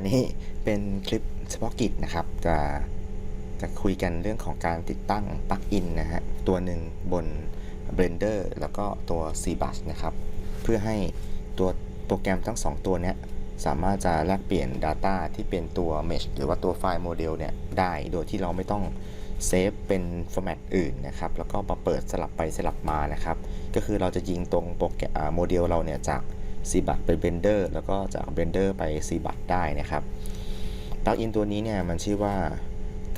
นนี้เป็นคลิปเฉพาะกิจนะครับ จะจะคุยกันเรื่องของการติดตั้งปลั๊กอินนะฮะ ตัวหนึ่งบน Blender แล้วก็ตัว CBus นะครับ เพื่อให้ตัวโปรแกรมทั้ง 2 ตัวเนี้ยสามารถจะแลกเปลี่ยน Data ที่เป็นตัว Mesh หรือว่าตัวไฟล์โมเดลเนี่ยได้โดยที่เราไม่ต้องเซฟเป็นฟอร์แมตอื่นนะครับ แล้วก็มาเปิดสลับไปสลับมานะครับ ก็คือเราจะยิงตรงโปรแกรมโมเดลเราเนี่ยจาก CBus ไป Blender แล้วก็จาก Blender ไป CBus ได้นะครับปลั๊กอินตัวนี้เนี่ยมันชื่อว่า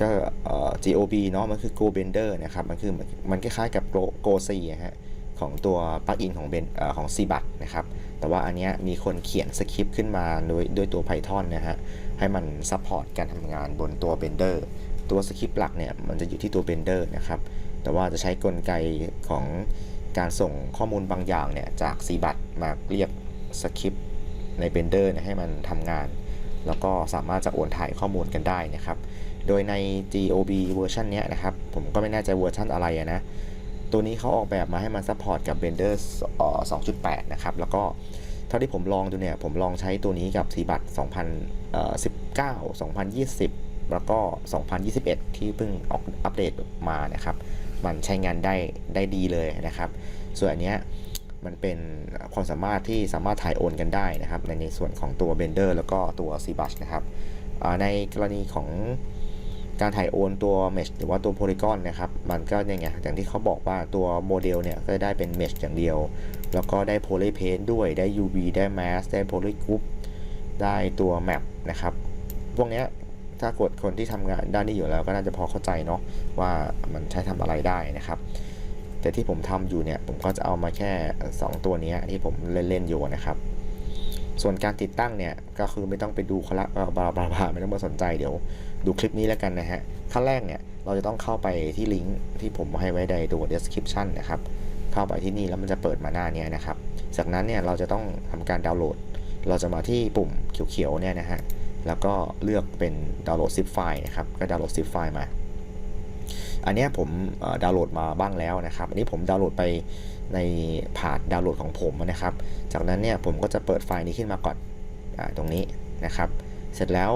ก็เอ่อ GOB เนาะมันคือ Go Bender นะครับมันคือมันคล้ายๆกับ Go Go C อะฮะของตัวปลั๊กอินของเบนของ CBus นะครับแต่ว่าอันเนี้ยมีคนเขียนสคริปต์ขึ้นมาโดยด้วยตัว Python นะฮะให้มันซัพพอร์ตการทำงานบนตัว Blender ตัวสคริปต์หลักเนี่ยมันจะอยู่ที่ตัว Blender นะครับแต่ว่าจะใช้กลไกของการส่งข้อมูลบางอย่างเนี่ยจาก CBus มาเรียก สคริปต์ใน Blender เนี่ยให้มันทำงาน แล้วก็สามารถจะโอนถ่ายข้อมูลกันได้นะครับ โดยใน GOB เวอร์ชันเนี้ยนะครับ ผมก็ไม่แน่ใจเวอร์ชันอะไรนะ ตัวนี้เขาออกแบบมาให้มันซัพพอร์ตกับ Blender เอ่อ2.8 นะครับ แล้วก็เท่าที่ผมลองดูเนี่ย ผมลองใช้ตัวนี้กับ c b u t 2019 2020 แล้วก็ 2021 ที่เพิ่งออกอัปเดตมานะครับ มันใช้งานได้ได้ดีเลยนะครับ ส่วนอันเนี้ย มันเป็นความสามารถที่สามารถถ่ายโอนกันได้นะครับ ในในส่วนของตัว Blender แล้วก็ตัว c b u s นะครับในกรณีของการถ่ายโอนตัว Mesh หรือว่าตัว Polygon นะครับ มันก็เนี่ยไงอย่างที่เขาบอกว่าตัวโมเดลเนี่ยก็ได้เป็น Mesh อย่างเดียว แล้วก็ได้ Poly Paint ด้วยได้ UV ได้ Mask ได้ Poly Group ได้ตัว Map นะครับ พวกเนี้ยถ้ากดคนที่ทำงานด้านนี้อยู่แล้วก็น่าจะพอเข้าใจเนาะว่ามันใช้ทำอะไรได้นะครับ แต่ที่ผมทำอยู่เนี่ยผมก็จะเอามาแค่ 2 ตัวนี้ที่ผมเล่นๆอยู่นะครับส่วนการติดตั้งเนี่ยก็คือไม่ต้องไปดูเขละบลาบลาบาไม่ต้องมาสนใจเดี๋ยว ดูคลิปนี้แล้วกันนะฮะขั้นแรกเนี่ยเราจะต้องเข้าไปที่ลิงก์ที่ผมให้ไว้ในตัว description นะครับเข้าไปที่นี่แล้วมันจะเปิดมาหน้านี้นะครับจากนั้นเนี่ยเราจะต้องทำการดาวน์โหลด เราจะมาที่ปุ่มเขียวๆเนี่ยนะฮะแล้วก็เลือกเป็นดาวน์โหลดซิปไฟล์นะครับก็ดาวน์โหลดซิปไฟล์มา อันนี้ผมดาวน์โหลดมาบ้างแล้วนะครับ อันนี้ผมดาวน์โหลดไปในผาดดาวน์โหลดของผมนะครับ จากนั้นเนี่ยผมก็จะเปิดไฟล์นี้ขึ้นมาก่อนอตรงนี้นะครับ เสร็จแล้ว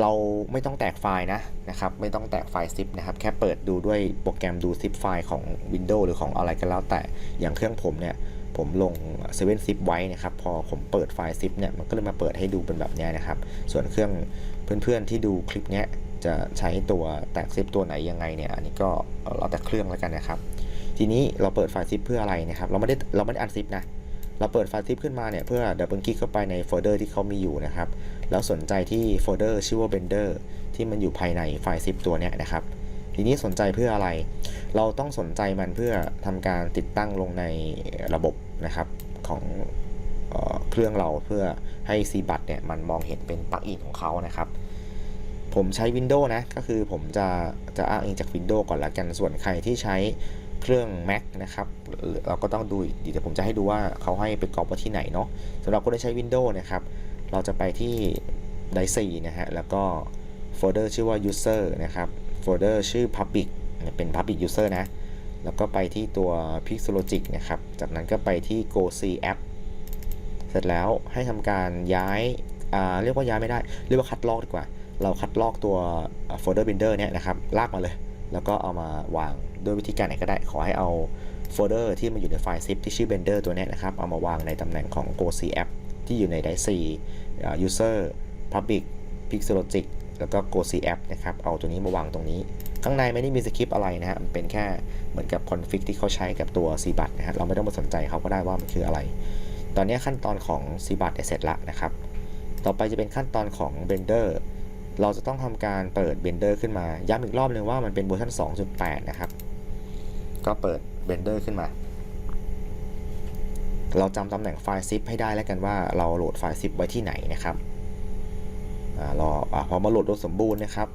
เราไม่ต้องแตกไฟล์นะนะครับ ไม่ต้องแตกไฟล์ zip นะครับ แค่เปิดดูด้วยโปรแกรมดู zip ไฟล์ของ Windows หรือของอะไรก็แล้วแต่ อย่างเครื่องผมเนี่ยผมลง7 zip ไว้นะครับ พอผมเปิดไฟล์ zip เนี่ย มันก็เลยมาเปิดให้ดูเป็นแบบนี้นะครับ ส่วนเครื่องเพื่อนๆที่ดูคลิปเนี้ย จะใช้ตัวแตกซิปตัวไหนยังไงเนี่ยอันนี้ก็เราแต่เครื่องแล้วกันนะครับ ทีนี้เราเปิดไฟล์ซิปเพื่ออะไรนะครับ เราไม่ได้เราไม่ได้อันซิปนะเราเปิดไฟล์ซิปขึ้นมาเนี่ยเพื่อดับเบิลคลิกเข้าไปในโฟลเดอร์ที่เขามีอยู่นะครับ แล้วสนใจที่โฟลเดอร์ชื่อว่า Blender ที่มันอยู่ภายในไฟล์ซิปตัวเนี้ยนะครับ ทีนี้สนใจเพื่ออะไร เราต้องสนใจมันเพื่อทำการติดตั้งลงในระบบนะครับของเออเครื่องเราเพื่อให้ c b u t เนี่ยมันมองเห็นเป็นปลั๊กอินของเขานะครับ ผมใช้ Windows นะ ก็คือผมจะจะอ้างอิงจาก Windows ก่อนละกัน ส่วนใครที่ใช้เครื่อง Mac นะครับ เราก็ต้องดูอีกดีแต่ผมจะให้ดูว่าเขาให้ไปกรอบไว้ที่ไหนเนาะสำหรับคนที่ใช้ Windows นะครับ เราจะไปที่ d i c e นะฮะ แล้วก็โฟลเดอร์ชื่อว่า user นะครับ โฟลเดอร์ชื่อ public เป็น public user นะ แล้วก็ไปที่ตัว Pixologic นะครับ จากนั้นก็ไปที่ Go C App เสร็จแล้วให้ทำการย้ายเรียกว่าย้ายไม่ได้ เรียกว่าคัดลอกดีกว่า เราคัดลอกตัวโฟลเดอร์บินเดอร์เนี่ยนะครับลากมาเลย แล้วก็เอามาวางด้วยวิธีการไหนก็ได้ ขอให้เอาโฟลเดอร์ที่มันอยู่ในไฟล์ zip ที่ชื่อ Blender ตัวนี้นะครับ เอามาวางในตำแหน่งของ Go C App ที่อยู่ใน d i c e User Public Pixologic แล้วก็ Go C App นะครับ เอาตัวนี้มาวางตรงนี้ ข้างในไม่ได้มีสคริปต์อะไรนะฮะมันเป็นแค่เหมือนกับคอนฟิกที่เขาใช้กับตัว c b u t นะฮะเราไม่ต้องมาสนใจเขาก็ได้ว่ามันคืออะไร ตอนนี้ขั้นตอนของ c b u t เสร็จละนะครับ ต่อไปจะเป็นขั้นตอนของ Blender เราจะต้องทำการเปิด Blender ขึ้นมา ย้ำอีกรอบนึงว่ามันเป็นเวอร์ชัน2.8 นะครับ ก็เปิด Blender ขึ้นมา เราจำตำแหน่งไฟล์ zip ให้ได้แล้วกันว่าเราโหลดไฟล์ zip ไว้ที่ไหนนะครับรออาพอมาโหลดโดยสมบูรณ์นะครับ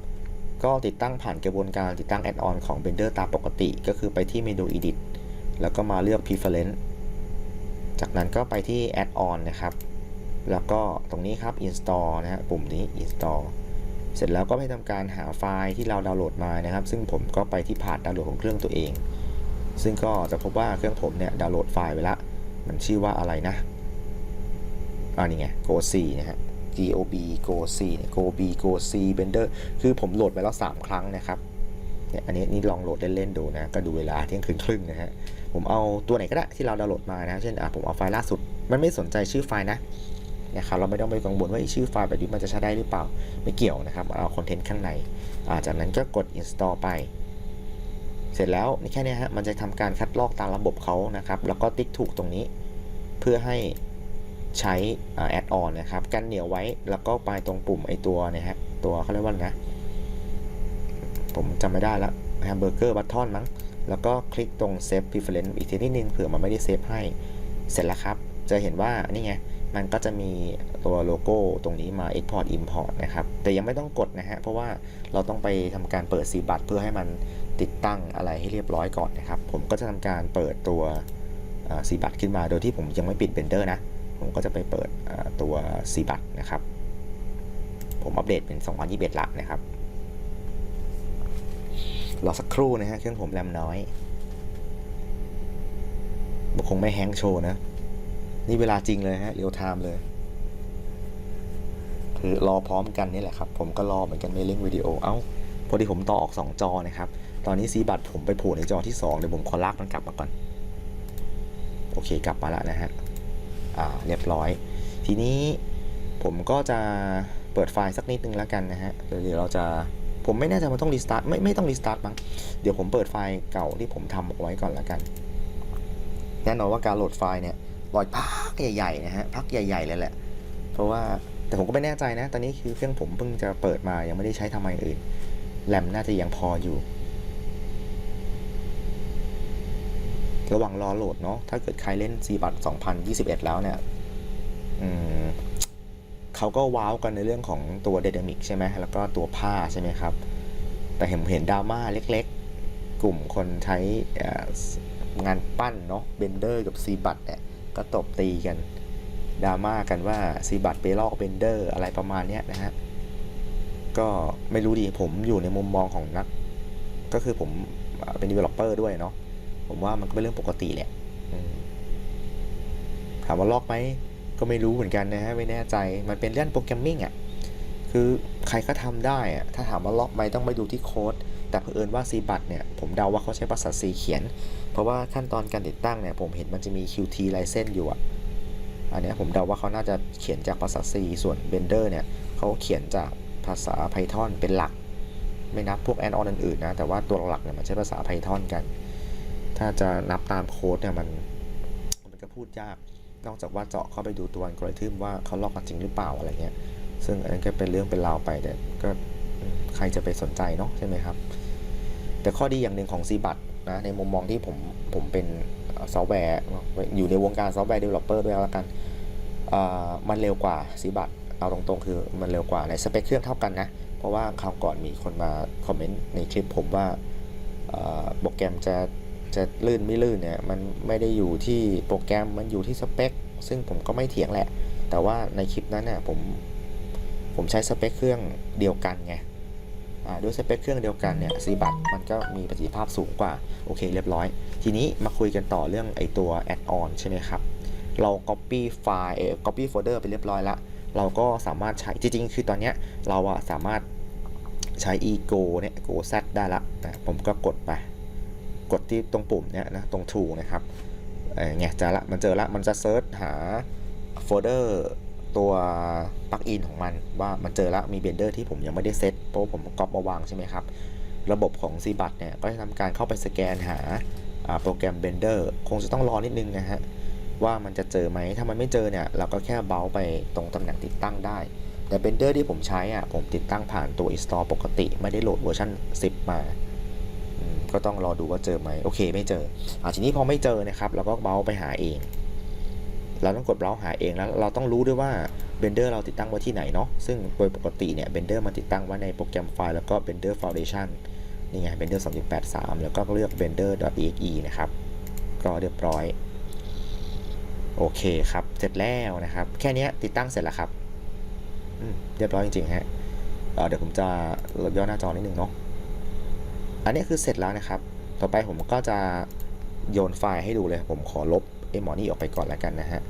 ก็ติดตั้งผ่านกระบวนการติดตั้งแอดออนของ Blender ตามปกติ ก็คือไปที่เมนู Edit แล้วก็มาเลือก Preference จากนั้นก็ไปที่ Add-on นะครับ แล้วก็ตรงนี้ครับ Install นะฮะปุ่มนี้ Install เสร็จแล้วก็ไปทำการหาไฟล์ที่เราดาวน์โหลดมานะครับ ซึ่งผมก็ไปที่ผาดดาวน์โหลดของเครื่องตัวเอง ซึ่งก็จะพบว่าเครื่องผมเนี่ยดาวน์โหลดไฟล์ไว้ละมันชื่อว่าอะไรนะอ่านี่ไง Go C นะฮะ gob go c เนี่ย gob go c blender คือผมโหลดไปแล้ว 3 ครั้งนะครับเนี่ยอันนี้นี่ลองโหลดเล่นๆดูนะ ก็ดูเวลาเที่ยงคืนครึ่งนะฮะ ผมเอาตัวไหนก็ได้ที่เราดาวน์โหลดมานะ เช่นอะผมเอาไฟล์ล่าสุด มันไม่สนใจชื่อไฟล์นะ นะครับเราไม่ต้องไปกังวลว่าชื่อไฟล์แบบนี้มันจะใช้ได้หรือเปล่าไม่เกี่ยวนะครับเอาคอนเทนต์ข้างในาจากนั้นก็กด install ไป เสร็จแล้วนี่แค่นี้ฮะมันจะทำการคัดลอกตามระบบเขานะครับแล้วก็ติ๊กถูกตรงนี้ เพื่อให้ใช้แอดออนนะครับกันเหนียวไว้แล้วก็ไปตรงปุ่มไอตัวเนี่ยฮะตัวเขาเรียกว่านะ ผมจำไม่ได้ละแฮมเบอร์เกอร์บัตทอนมั้งแล้วก็คลิกตรง Save Preference อีกทีนิดนึงเผื่อมันไม่ได้เซฟให้ เสร็จแล้วครับ จะเห็นว่านี่ไง มันก็จะมีตัวโลโก้ตรงนี้มา Export Import นะครับ แต่ยังไม่ต้องกดนะฮะ เพราะว่าเราต้องไปทำการเปิดซีบัตเพื่อให้มันติดตั้งอะไรให้เรียบร้อยก่อนนะครับ ผมก็จะทำการเปิดตัวซีบัตขึ้นมา โดยที่ผมยังไม่ปิดเบนเดอร์นะ ผมก็จะไปเปิดตัวซีบัตนะครับ ผมอัปเดตเป็น 2021ละนะครับ รอสักครู่นะฮะ เครื่องผมแรมน้อยคงไม่แฮงโชว์นะ นี่เวลาจริงเลยฮะเรียลไทม์เลย คือรอพร้อมกันนี่แหละครับ ผมก็รอเหมือนกันไม่เล่งวิดีโอ เอ้า พอดีผมต่อออก 2 จอนะครับ ตอนนี้ซีบัตผมไปโผล่ในจอที่2เดี๋ยวผมขอลากมันกลับมาก่อน โอเคกลับมาแล้วนะฮะ อ่า เรียบร้อย ทีนี้ผมก็จะเปิดไฟล์สักนิดนึงแล้วกันนะฮะ เดี๋ยวเราจะผมไม่แน่ใจว่าต้องรีสตาร์ทไม่ไม่ต้องรีสตาร์ทมั้งเดี๋ยวผมเปิดไฟล์เก่าที่ผมทำเอาไว้ก่อนแล้วกัน แน่นอนว่าการโหลดไฟล์เนี่ย รอยพักใหญ่ๆนะฮะพักใหญ่ ๆ เลยแหละ เพราะว่าแต่ผมก็ไม่แน่ใจนะ ตอนนี้คือเครื่องผมเพิ่งจะเปิดมายังไม่ได้ใช้ทำอะไรอื่นแรมน่าจะยังพออยู่ ระหว่างรอโหลดเนาะถ้าเกิดใครเล่น c บัต2021 แล้วเนี่ยเขาก็ว้าวกันในเรื่องของตัว d y นามิกใช่ไหมแล้วก็ตัวผ้าใช่ไหมครับ แต่เห็นเห็นดราม่าเล็กๆ กลุ่มคนใช้งานปั้นเนาะเบนเดอร์กับ c บัตเนี่ย ก็ตบตีกันดราม่ากันว่า c บัตไปลอกเบนเดอร์อะไรประมาณเนี้ยนะฮะ ก็ไม่รู้ดีผมอยู่ในมุมมองของนัก ก็คือผมเป็น developer ด้วยเนาะผมว่ามันก็เป็นเรื่องปกติแหละถามว่าลอกไหมก็ไม่รู้เหมือนกันนะฮะ ไม่แน่ใจมันเป็นเรื่องโปรแกรมมิ่งอะ คือใครก็ทำได้อะถ้าถามว่าลอกไหมต้องไปดูที่โค้ด แต่เผอิญว่า C บัตเนี่ยผมเดาว่าเขาใช้ภาษา C เขียน เพราะว่าขั้นตอนการติดตั้งเนี่ยผมเห็นมันจะมี Qt license อยู่อะอันนี้ผมเดาว่าเขาน่าจะเขียนจากภาษา C ส่วน Blender เนี่ยเขาเขียนจากภาษา Python เป็นหลัก ไม่นับพวก add on อื่นๆนะ แต่ว่าตัวหลักเนี่ยมันใช้ภาษา Python กัน ถ้าจะนับตามโค้ดเนี่ยมันมันก็พูดยาก นอกจากว่าเจาะเข้าไปดูตัวอัลกอริทึมว่าเขาลอกกันจริงหรือเปล่าอะไรเงี้ย ซึ่งอันนั้นก็เป็นเรื่องเป็นราวไปแต่ก็ใครจะไปสนใจเนาะใช่ไหมครับ แต่ข้อดีอย่างหนึ่งของ c บัตนะในมุมมองที่ผมผมเป็นซอฟต์แวร์อยู่ในวงการซอฟต์แวร์เดเวลลอปเปอร์ด้วยแล้วกันมันเร็วกว่า c บัตเอาตรงๆ คือมันเร็วกว่าในสเปคเครื่องเท่ากันนะ เพราะว่าคราวก่อนมีคนมาคอมเมนต์ในคลิปผมว่าโปรแกรมจะจะลื่นไม่ลื่นเนี่ยมันไม่ได้อยู่ที่โปรแกรมมันอยู่ที่สเปคซึ่งผมก็ไม่เถียงแหละ แต่ว่าในคลิปนั้นเนี่ยผมผมใช้สเปคเครื่องเดียวกันไง ด้วยสเปคเครื่องเดียวกันเนี่ยซีบัตมันก็มีประสิทธิภาพสูงกว่า โอเคเรียบร้อย ทีนี้มาคุยกันต่อเรื่องไอตัว add-on ใช่ไหมครับ เรา copy ไฟล์ copy folder ไปเรียบร้อยล้วเราก็สามารถใช้ จริงๆ คือตอนเนี้ยเราอะสามารถใช้ ego เนี่ย go z ได้ละนะผมก็กดไป กดที่ตรงปุ่มเนี่ยนะตรง tool นะครับเออไงจะละมันเจอละมันจะเซิร์ชหาโฟลเดอร์ ตัวปลั๊กอินของมันว่ามันเจอแล้วมีเบนเดอร์ที่ผมยังไม่ได้เซตเพราะผมก๊อปมาวางใช่ไหมครับ ระบบของ c บัตเนี่ยก็จะทำการเข้าไปสแกนหาโปรแกรม Blender คงจะต้องรอนิดนึงนะฮะว่ามันจะเจอไหมถ้ามันไม่เจอเนี่ยเราก็แค่เบาไปตรงตำแหน่งติดตั้งได้ แต่ Blender ที่ผมใช้อะผมติดตั้งผ่านตัว install ปกติ ไม่ได้โหลดเวอร์ชัน10 มาก็ต้องรอดูว่าเจอไหมโอเคไม่เจออ่าทีนี้พอไม่เจอนะครับเราก็เบาไปหาเอง เราต้องกดเบราว์หาเองแล้วเราต้องรู้ด้วยว่า Blender เราติดตั้งไว้ที่ไหนเนาะซึ่งโดยปกติเนี่ย Blender มันติดตั้งไว้ในโปรแกรมไฟล์แล้วก็ Blender Foundation นี่ไง Blender 2.83 แล้วก็เลือก blender.exe นะครับ ก็เรียบร้อย โอเคครับ เสร็จแล้วนะครับ แค่นี้ติดตั้งเสร็จแล้วครับเรียบร้อยจริงๆฮะเดี๋ยวผมจะลดย่อหน้าจอนิดนึงเนาะอันนี้คือเสร็จแล้วนะครับ ต่อไปผมก็จะโยนไฟล์ให้ดูเลย ผมขอลบ ไอหมอนี่ออกไปก่อนแล้วกันนะฮะ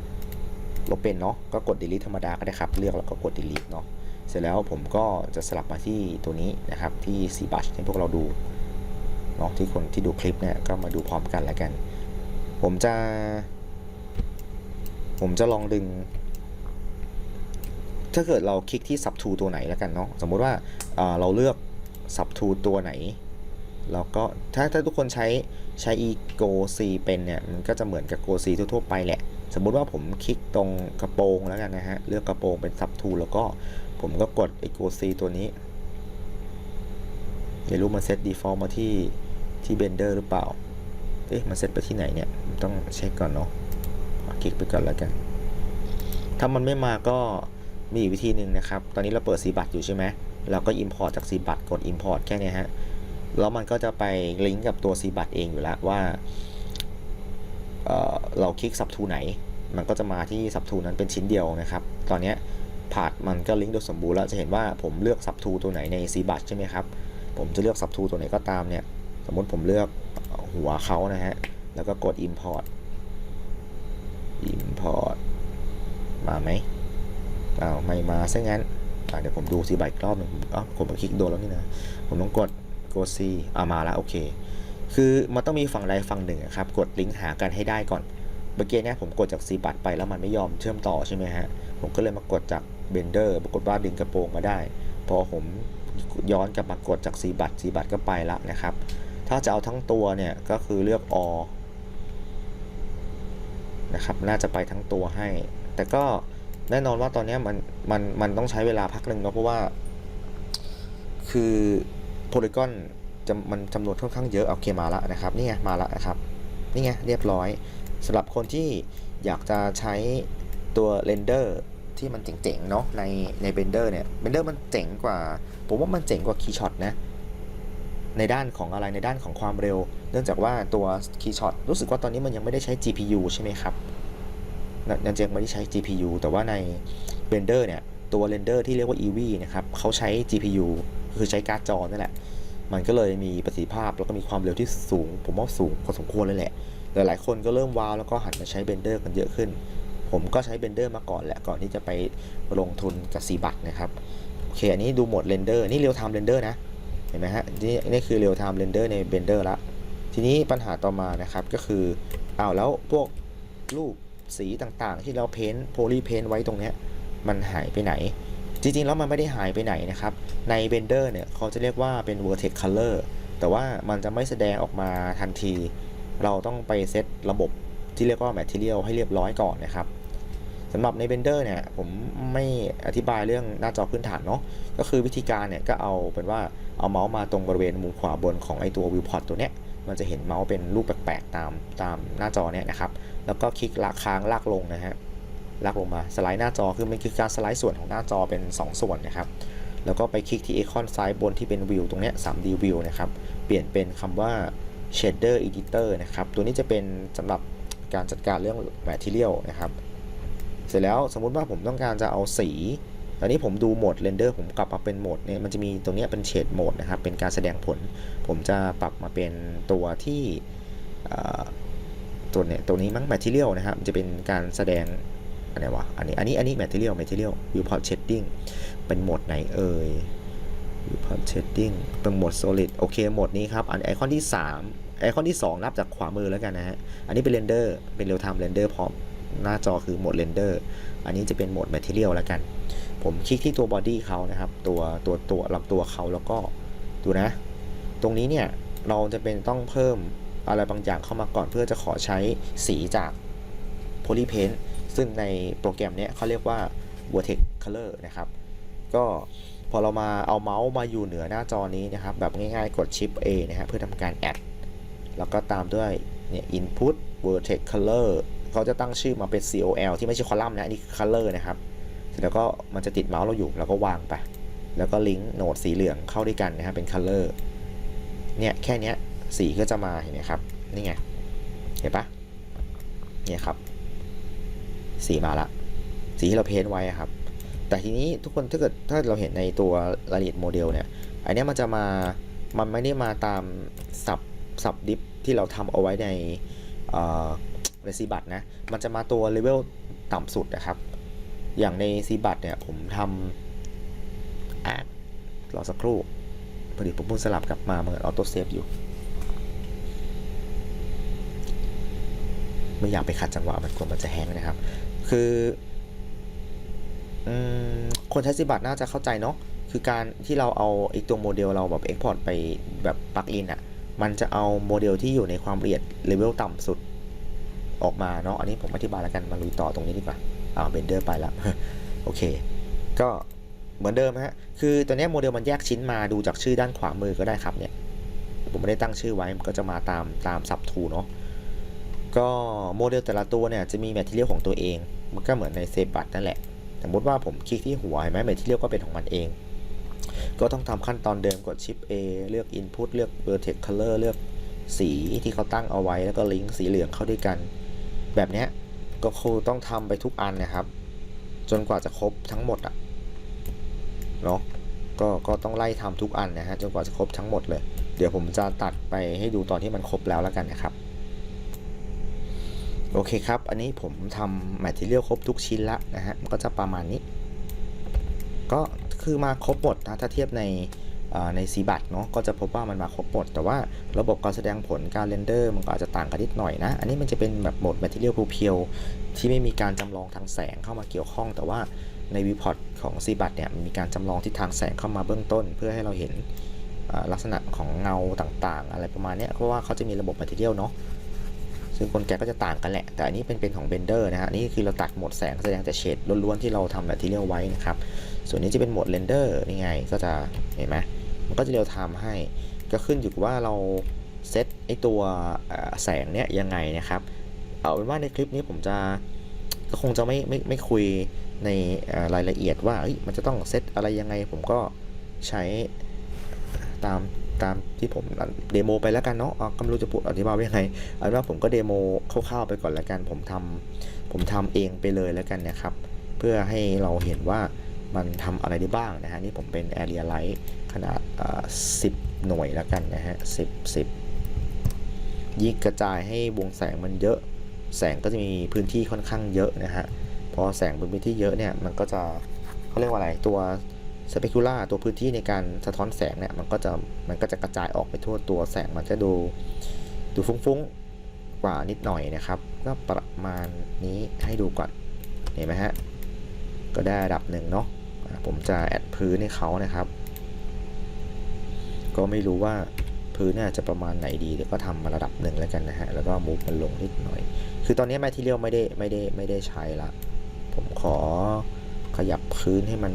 ลบเป็นเนาะก็กด delete ธรรมดาก็ได้ครับ เลือกแล้วก็กด delete เนาะเสร็จแล้วผมก็จะสลับมาที่ตัวนี้นะครับที่ c b u s ให้พวกเราดูเนาะที่คนที่ดูคลิปเนี่ยก็มาดูพร้อมกันแล้วกัน ผมจะ ผมจะลองดึง ถ้าเกิดเราคลิกที่ sub to ตัวไหนแล้วกันเนาะสมมุติว่าเอ่อเราเลือก sub to ตัวไหน แล้วก็ถ้าถ้าทุกคนใช้ใช้ ego c เป็นเนี่ย มันก็จะเหมือนกับ go c ทั่วๆไปแหละ สมมุติว่าผมคลิกตรงกระโปรงแล้วกันนะฮะ เลือกกระโปรงเป็น sub to แล้วก็ผมก็กด ego c ตัวนี้ไม่รู้มันเซต default มาที่ที่ blender หรือเปล่า เอ๊ะ มันเซตไปที่ไหนเนี่ย ต้องเช็คก่อนเนาะคลิกไปก่อนแล้วกัน ถ้ามันไม่มาก็มีอีกวิธีหนึ่งนะครับ ตอนนี้เราเปิด c บัตอยู่ใช่ไหมเราก็ import จาก c บัตกด import แค่นี้ฮะ แล้วมันก็จะไปลิงก์กับตัว c บัตเองอยู่แล้วว่าเเราคลิก sub to ไหน มันก็จะมาที่ sub to นั้นเป็นชิ้นเดียวนะครับ ตอนนี้ยพาดมันก็ลิงก์โดยสมบูรณ์แล้วจะเห็นว่าผมเลือก sub to ตัวไหนใน c บัตใช่ไหมครับ ผมจะเลือก sub to ตัวไหนก็ตามเนี่ย สมมติผมเลือกหัวเขานะฮะ แล้วก็กด import import มาไหมอ้าวไม่มาซะงั้นอะเดี๋ยวผมดูซีบัตรอบหนึงอ๋อผมไปคลิกโดนแล้วนี่นะ ผมต้องกด go c อ่ามาแล้วโอเค คือมันต้องมีฝั่งใดฝั่งหนึ่งครับกดลิงก์หากันให้ได้ก่อนเมื่อกี้เนี่ยผมกดจากซีบัตไปแล้วมันไม่ยอมเชื่อมต่อใช่ไหมฮะผมก็เลยมากดจากเบนเดอร์ปรากฏว่าดึงกระโปรงมาได้ พอผมย้อนกลับมากดจากซีบัตซีบัตก็ไปละนะครับ ถ้าจะเอาทั้งตัวเนี่ยก็คือเลือก all นะครับน่าจะไปทั้งตัวให้ แต่ก็แน่นอนว่าตอนนี้มันมันมันต้องใช้เวลาพักหนึ่งเนาะเพราะว่า คือ โพลีกอนจะมันจำนวนค่อนข้างเยอะโอเคมาแล้วนะครับนี่ไงมาแล้วนะครับนี่ไงเรียบร้อยสำหรับคนที่อยากจะใช้ตัวเรนเดอร์ที่มันเจ๋งๆเนาะในในเบนเดอร์เนี่ยเบนเดอร์มันเจ๋งกว่า ผมว่ามันเจ๋งกว่าคีย์ช็อตนะในด้านของอะไรในด้านของความเร็ว เนื่องจากว่าตัวคีย์ช็อตรู้สึกว่าตอนนี้มันยังไม่ได้ใช้ GPU ใช่ไหมครับยังยังไม่ได้ใช้ GPU แต่ว่าใน Blender เนี่ยตัวเรนเดอร์ที่เรียกว่า EV นะครับเขาใช้ GPU คือใช้การ์ดจอนั่นแหละ มันก็เลยมีประสิทธิภาพแล้วก็มีความเร็วที่สูง ผมว่าสูงพอสมควรเลยแหละ หลายๆคนก็เริ่มว้าวแล้วก็หันมาใช้ Blender กันเยอะขึ้น ผมก็ใช้ Blender มาก่อนแหละ ก่อนที่จะไปลงทุนกับซีบัตนะครับ โอเค อันนี้ดูโหมดเรนเดอร์ นี่เรียลไทม์เรนเดอร์นะ เห็นไหมฮะ นี่นี่คือเรียลไทม์เรนเดอร์ใน Blender ละ ทีนี้ปัญหาต่อมานะครับก็คืออ้าวแล้วพวกรูปสีต่างๆ ที่เราเพ้นโพลีเพ้นไว้ตรงเนี้ยมันหายไปไหน จริงๆ แล้วมันไม่ได้หายไปไหนนะครับ ใน Blender เนี่ยเขาจะเรียกว่าเป็น vertex color แต่ว่ามันจะไม่แสดงออกมาทันที เราต้องไปเซตระบบที่เรียกว่า material ให้เรียบร้อยก่อนนะครับสำหรับใน Blender เนี่ยผมไม่อธิบายเรื่องหน้าจอพื้นฐานเนาะก็คือวิธีการเนี่ยก็เอาเป็นว่าเอาเมาส์มาตรงบริเวณมุมขวาบนของไอตัว viewport ตัวเนี้ยมันจะเห็นเมาส์เป็นรูปแปลกๆตามตามหน้าจอเนี่ยนะครับ แล้วก็คลิกลากค้างลากลงนะฮะ ลากลงมาสไลด์หน้าจอคือมันคือการสไลด์ส่วนของหน้าจอเป็น 2 ส่วนนะครับ แล้วก็ไปคลิกที่ไอคอนซ้ายบนที่เป็นวิวตรงเนี้ย 3D view นะครับ เปลี่ยนเป็นคำว่า shader editor นะครับ ตัวนี้จะเป็นสำหรับการจัดการเรื่อง material นะครับ เสร็จแล้วสมมุติว่าผมต้องการจะเอาสีตอนนี้ผมดูโหมดเรนเดอร์ผมกลับมาเป็นโหมดเนี่ยมันจะมีตรงนี้เป็นเฉดโหมดนะครับ เป็นการแสดงผล ผมจะปรับมาเป็นตัวที่ตัวเนี่ยตัวนี้มั้ง material นะครับมันจะเป็นการแสดง อะไรวะ อันนี้ อันนี้ อันนี้ material material viewport shading เป็นโหมดไหนเอ่ย viewport shading เป็นโหมด solid โอเค โหมดนี้ครับ อันไอคอนที่ 3 ไอคอนที่ 2 นับจากขวามือแล้วกันนะฮะ อันนี้เป็น render เป็น real time render พร้อม หน้าจอคือโหมด render อันนี้จะเป็นโหมด material แล้วกัน ผมคลิกที่ตัว body เขานะครับ ตัว ตัว ตัวลำตัวเขาแล้วก็ ดูนะ ตรงนี้เนี่ย เราจะเป็นต้องเพิ่มอะไรบางอย่างเข้ามาก่อนเพื่อจะขอใช้สีจาก Polypaint ซึ่งในโปรแกรมนี้เขาเรียกว่า Vertex Color นะครับ ก็พอเรามาเอาเมาส์มาอยู่เหนือหน้าจอนี้นะครับ แบบง่ายๆ กด Shift A นะครับเพื่อทำการ add แล้วก็ตามด้วยเนี่ย Input Vertex Color เขาจะตั้งชื่อมาเป็น COL ที่ไม่ใช่คอลัมน์นะนี่คือ Color นะครับ เสร็จแล้วก็มันจะติดเมาส์เราอยู่เราก็วางไป แล้วก็ลิงก์โหนดสีเหลืองเข้าด้วยกันนะครับเป็น Color เนี่ยแค่นี้สีก็จะมาเห็นไหมครับ นี่ไง เห็นปะเนี่ยครับ สีมาละ สีที่เราเพ้นไว้ครับ แต่ทีนี้ทุกคนถ้าเกิดถ้าเราเห็นในตัวรายละเอียดโมเดลเนี่ย อันเนี้ยมันจะมา มันไม่ได้มาตามสับสับดิฟที่เราทำเอาไว้ในเอ่อในซีบัตนะ มันจะมาตัวเลเวลต่ำสุดนะครับ อย่างในซีบัตเนี่ยผมทำอ่ารอสักครู่พอดีผมเพิ่งสลับกลับมาเหมือนออโต้เซฟอยู่ ไม่อยากไปขัดจังหวะมันกลัวมันจะแฮงนะครับ คืออคนใช้ซีบัตน่าจะเข้าใจเนาะคือการที่เราเอาไอตัวโมเดลเราแบบเอ็กพอร์ตไปแบบปลักอินอะ มันจะเอาโมเดลที่อยู่ในความละเอียดเลเวลต่ำสุดออกมาเนาะอันนี้ผมอธิบายแล้วกันมาลุยต่อตรงนี้ดีกว่าอ่าเบนเดอร์ไปแล้วโอเค ก็เหมือนเดิมฮะคือตัวนี้โมเดลมันแยกชิ้นมาดูจากชื่อด้านขวามือก็ได้ครับเนี่ยผมไม่ได้ตั้งชื่อไว้มันก็จะมาตามตามซับทูเนาะ ก็โมเดลแต่ละตัวเนี่ยจะมีแมทเทียลของตัวเอง มันก็เหมือนในเซฟบัตนั่นแหละ สมมติว่าผมคลิกที่หัวเห็นไหมแมทเทียลก็เป็นของมันเอง ก็ต้องทำขั้นตอนเดิมกดชิป A เลือก Input เลือก Vertex Color เลือกสีที่เขาตั้งเอาไว้แล้วก็ลิงก์สีเหลืองเข้าด้วยกัน แบบนี้ก็ครูต้องทำไปทุกอันนะครับ จนกว่าจะครบทั้งหมดอะเนาะก็ก็ต้องไล่ทำทุกอันนะฮะจนกว่าจะครบทั้งหมดเลย เดี๋ยวผมจะตัดไปให้ดูตอนที่มันครบแล้วแล้วกันนะครับ โอเคครับ อันนี้ผมทำแมทเทียลครบทุกชิ้นละนะฮะ มันก็จะประมาณนี้ ก็คือมาครบหมดนะ ถ้าเทียบในในซีบัตเนาะ ก็จะพบว่ามันมาครบหมด แต่ว่าระบบการแสดงผลการเรนเดอร์มันก็อาจจะต่างกันนิดหน่อยนะ อันนี้มันจะเป็นแบบโหมดแมทเทียลเพียวๆที่ไม่มีการจำลองทางแสงเข้ามาเกี่ยวข้อง แต่ว่าในวิพอร์ตของซีบัตเนี่ยมีการจำลองทิศทางแสงเข้ามาเบื้องต้น เพื่อให้เราเห็นลักษณะของเงาต่างๆ อะไรประมาณนี้เพราะว่าเขาจะมีระบบแมทเทียลเนาะ ซึ่งกลไกก็จะต่างกันแหละ แต่อันนี้เป็นเป็นของ Blender นะฮะนี่คือเราตัดโหมดแสงแสดงแต่เฉดล้วนๆที่เราทำแบบที่เรียกไว้นะครับ ส่วนนี้จะเป็นโหมด Render นี่ไง ก็จะเห็นไหมมันก็จะเรียวไทม์ให้ ก็ขึ้นอยู่ว่าเราเซตไอตัวแสงเนี้ยยังไงนะครับ เอาเป็นว่าในคลิปนี้ผมจะก็คงจะไม่ไม่ไม่คุยในรายละเอียดว่ามันจะต้องเซตอะไรยังไงผมก็ใช้ตาม ตามที่ผมเดโมไปแล้วกันเนาะอะก็ไม่รู้จะพูดอธิบายว่ายังไงเอาเป็นว่าผมก็เดโมคร่าวๆไปก่อนแล้วกัน ผมทำผมทำเองไปเลยแล้วกันนะครับ เพื่อให้เราเห็นว่ามันทำอะไรได้บ้างนะฮะนี่ผมเป็น Area Light ขนาด 10 หน่วยแล้วกันนะฮะ10 10ยิ่งกระจายให้วงแสงมันเยอะ แสงก็จะมีพื้นที่ค่อนข้างเยอะนะฮะพอแสงบนพื้นที่เยอะเนี่ยมันก็จะเขาเรียกว่าอะไรตัว สเปกุล่าตัวพื้นที่ในการสะท้อนแสงเนี่ยมันก็จะมันก็จะกระจายออกไปทั่วตัวแสงมันจะดูดูฟุ้งๆกว่านิดหน่อยนะครับก็ประมาณนี้ให้ดูก่อนเห็นไหมฮะก็ได้ระดับหนึ่งเนาะผมจะแอดพื้นให้เขานะครับ ก็ไม่รู้ว่าพื้นน่าจะประมาณไหนดีเดี๋ยวก็ทำมาระดับหนึ่งแล้วกันนะฮะแล้วก็มูฟมันลงนิดหน่อย คือตอนนี้แมทเทียลไม่ได้ไม่ได้ไม่ได้ใช้ละผมขอขยับพื้นให้มัน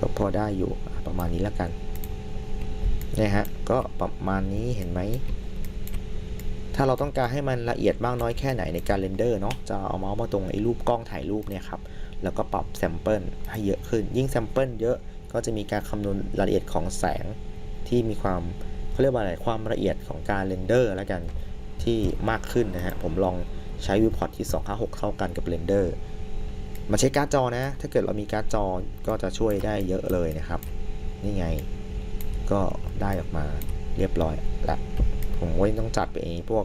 ก็พอได้อยู่ประมาณนี้แล้วกันเนี่ยฮะก็ประมาณนี้เห็นไหม ถ้าเราต้องการให้มันละเอียดมากน้อยแค่ไหนในการเรนเดอร์เนาะจะเอาเมาส์มาตรงไอ้รูปกล้องถ่ายรูปเนี่ยครับแล้วก็ปรับแซมเปิลให้เยอะขึ้น ยิ่งแซมเปิลเยอะก็จะมีการคำนวณรายละเอียดของแสงที่มีความเขาเรียกว่าอะไรความละเอียดของการเรนเดอร์แล้วกันที่มากขึ้นนะฮะผมลองใช้วิวพอร์ตที่ 256 เท่ากันกับเรนเดอร์ มาใช้การ์ดจอนะ ถ้าเกิดเรามีการ์ดจอก็จะช่วยได้เยอะเลยนะครับ นี่ไง ก็ได้ออกมาเรียบร้อยละผมก็ต้องจัดไปไอ้พวก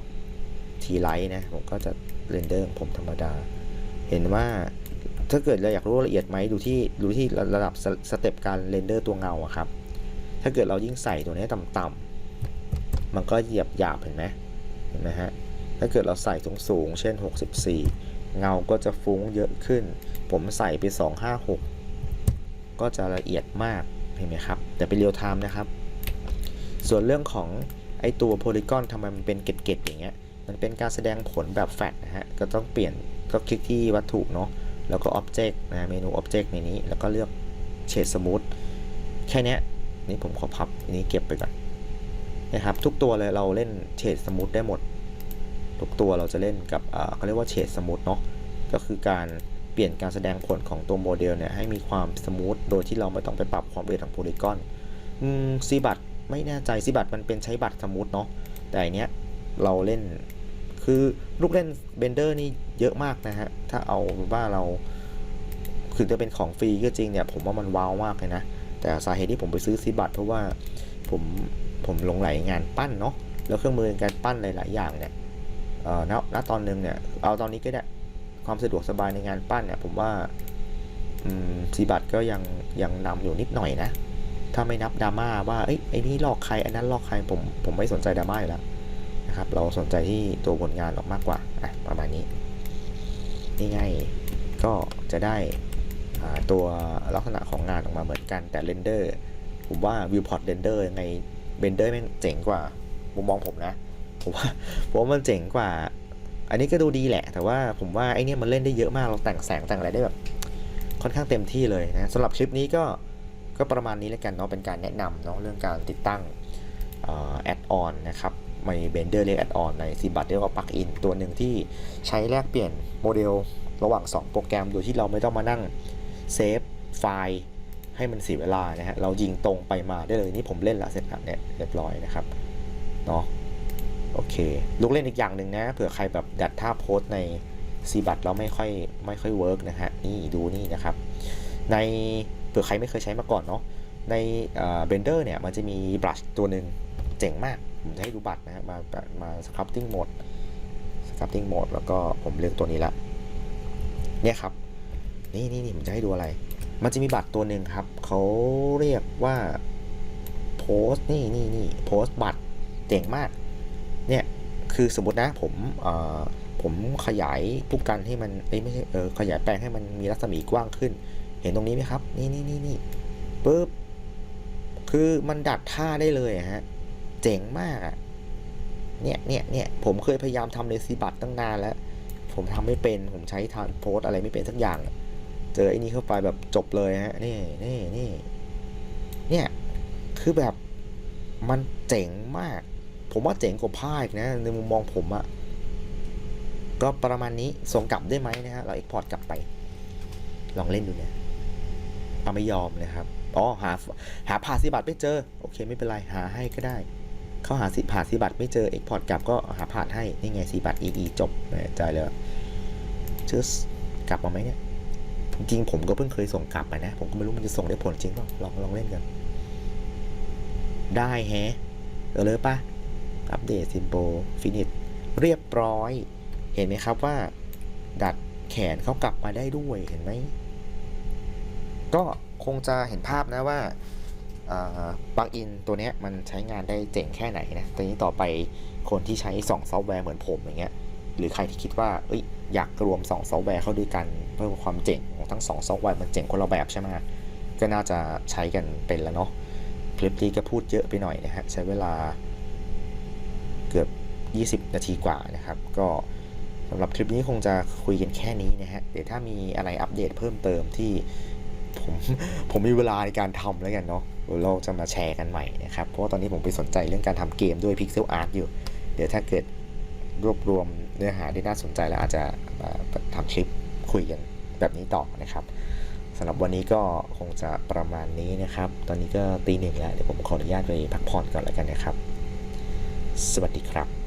ทีไลท์นะ ผมก็จะเรนเดอร์ผมธรรมดา เห็นว่าถ้าเกิดเราอยากรู้ละเอียดไหมดูที่ดูที่ระดับสเต็ปการเรนเดอร์ตัวเงาอะครับ ถ้าเกิดเรายิ่งใส่ตัวนี้ต่ำๆมันก็เหยียบหยาบเห็นไหมเห็นไหมฮะถ้าเกิดเราใส่สูงสูงๆเช่น 64 เงาก็จะฟุ้งเยอะขึ้น ผมใส่ไป 256 ก็จะละเอียดมาก เห็นไหมครับ แต่เป็นเรียลไทม์นะครับ ส่วนเรื่องของไอตัวโพลีกอนทำไมมันเป็นเกล็ดๆอย่างเงี้ย มันเป็นการแสดงผลแบบแฟลตนะฮะ ก็ต้องเปลี่ยน ก็คลิกที่วัตถุเนาะ แล้วก็ Object นะ เมนู Object ในนี้ แล้วก็เลือกเฉดสมูท แค่นี้นี่ผมขอพับอันนี้เก็บไปก่อนนะครับ ทุกตัวเลยเราเล่นเฉดสมูทได้หมด ทุกตัวเราจะเล่นกับเขาเรียกว่าเฉดสมูทเนาะก็คือการเปลี่ยนการแสดงผลของตัวโมเดลเนี่ยให้มีความสมูทโดยที่เราไม่ต้องไปปรับความละเอียดของโพลีกอนซีบัตไม่แน่ใจซีบัตมันเป็นใช้บัตรสมูทเนาะแต่อันเนี้ยเราเล่นคือลูกเล่นเบนเดอร์นี่เยอะมากนะฮะ ถ้าเอาว่าเราคือจะเป็นของฟรีก็จริงเนี่ย ผมว่ามันว้าวมากเลยนะ แต่สาเหตุที่ผมไปซื้อซีบัตเพราะว่าผมผมหลงไหลงานปั้นเนาะแล้วเครื่องมือในการปั้นหลาย ๆ อย่างเนี่ย ณณตอนนึงเนี่ย เอาตอนนี้ก็ได้ความสะดวกสบายในงานปั้นเนี่ย ผมว่าซีบัตก็ยังยังนำอยู่นิดหน่อยนะ ถ้าไม่นับดราม่าว่าเอ้ยไอ้นี่ลอกใครอันนั้นลอกใครผมผมไม่สนใจดราม่าอยู่แล้วนะครับ เราสนใจที่ตัวผลงานออกมากกว่าอะประมาณนี้นี่ไงก็จะได้ตัวลักษณะของงานออกมาเหมือนกันแต่เรนเดอร์ผมว่า viewport render ยังไงเรนเดอร์แม่งเจ๋งกว่ามุมมองผมนะ ผมว่าผมว่ามันเจ๋งกว่า อันนี้ก็ดูดีแหละ แต่ว่าผมว่าไอเนี้ยมันเล่นได้เยอะมากเราแต่งแสงแต่งอะไรได้แบบค่อนข้างเต็มที่เลยนะสำหรับคลิปนี้ก็ก็ประมาณนี้แล้วกันเนาะเป็นการแนะนำเนาะเรื่องการติดตั้งแอดออนนะครับในเบนเดอร์เรียกแอดออนในซีบัตเรียกว่าปลั๊กอินตัวหนึ่งที่ใช้แลกเปลี่ยนโมเดลระหว่าง 2 โปรแกรม โดยที่เราไม่ต้องมานั่งเซฟไฟล์ให้มันเสียเวลานะฮะ เรายิงตรงไปมาได้เลย นี่ผมเล่นละเสร็จแล้วเนี่ยเรียบร้อยนะครับ เนาะ โอเค ลูกเล่นอีกอย่างหนึ่งนะ เผื่อใครแบบดัดท่าโพสในซีบัตแล้วไม่ค่อยไม่ค่อยเวิร์กนะฮะ นี่ดูนี่นะครับ ในเผื่อใครไม่เคยใช้มาก่อนเนาะ ในเบนเดอร์เนี่ยมันจะมีบลัชตัวหนึ่งเจ๋งมาก ผมจะให้ดูบัตรนะฮะ มามาสครับติ้งโหมดสครับติ้งโหมดแล้วก็ผมเลือกตัวนี้ละ เนี่ยครับ นี่นี่นี่ผมจะให้ดูอะไร มันจะมีบัตรตัวหนึ่งครับ เขาเรียกว่าโพสนี่นี่นี่โพสบัตรเจ๋งมาก เนี่ยคือสมมตินะผมผมขยายผู้กันให้มันเอ้ไม่ใช่เออขยายแปลงให้มันมีรัศมีกว้างขึ้น เห็นตรงนี้ไหมครับ นี่นี่นี่นี่ปุ๊บคือมันดัดท่าได้เลยฮะเจ๋งมากอะเนี่ยเนี่ยเนี่ยผมเคยพยายามทำในซีบัตตั้งนานแล้ว ผมทำไม่เป็นผมใช้ทานโพสอะไรไม่เป็นสักอย่าง เจอไอ้นี้เข้าไปแบบจบเลยฮะนี่นี่นี่เนี่ยคือแบบมันเจ๋งมาก ผมว่าเจ๋งกว่าผ้าอีกนะในมุมมองผมอะก็ประมาณนี้ส่งกลับได้ไหมนะฮะเราเอ็กพอร์ตกลับไป ลองเล่นดูเนี่ยเอาไม่ยอมเลยครับอ๋อหาหาผ่าสีบัตรไม่เจอ โอเคไม่เป็นไรหาให้ก็ได้เขาหาสิผ่าสีบัตรไม่เจอเอ็กพอร์ตกลับก็หาผ่านให้นี่ไงสีบัตร EE จบใจเลยชื่อกลับมาไหมเนี่ยจริงผมก็เพิ่งเคยส่งกลับไปนะ ผมก็ไม่รู้มันจะส่งได้ผลจริงเปล่าลองลองเล่นกัน ได้แฮะเออเลยปะ อัปเดตซิมโบฟินิชเรียบร้อย เห็นไหมครับว่า ดัดแขนเขากลับมาได้ด้วยเห็นไหม ก็คงจะเห็นภาพนะว่าปลั๊กอินตัวนี้มันใช้งานได้เจ๋งแค่ไหนนะตอนนี้ต่อไปคนที่ใช้ 2 ซอฟต์แวร์เหมือนผมอย่างเงี้ย หรือใครที่คิดว่าเอ้ยอยากรวม 2 ซอฟต์แวร์เข้าด้วยกันเพิ่มความเจ๋งของทั้ง 2 ซอฟต์แวร์มันเจ๋งคนละแบบใช่ไหมก็น่าจะใช้กันเป็นแล้วเนาะคลิปนี้ก็พูดเยอะไปหน่อยนะฮะใช้เวลา กือบ 20 นาทีกว่านะครับ ก็สำหรับคลิปนี้คงจะคุยกันแค่นี้นะฮะ เดี๋ยวถ้ามีอะไรอัปเดตเพิ่มเติมที่ผมผมมีเวลาในการทำแล้วกันเนาะเราจะมาแชร์กันใหม่นะครับ เพราะว่าตอนนี้ผมไปสนใจเรื่องการทำเกมด้วย Pixel Art อยู่ เดี๋ยวถ้าเกิดรวบรวมเนื้อหาที่น่าสนใจแล้วอาจจะทำคลิปคุยกันแบบนี้ต่อนะครับสำหรับวันนี้ก็คงจะประมาณนี้นะครับ ตอนนี้ก็ตีหนึ่งแล้ว เดี๋ยวผมขออนุญาตไปพักผ่อนก่อนแล้วกันนะครับ สวัสดีครับ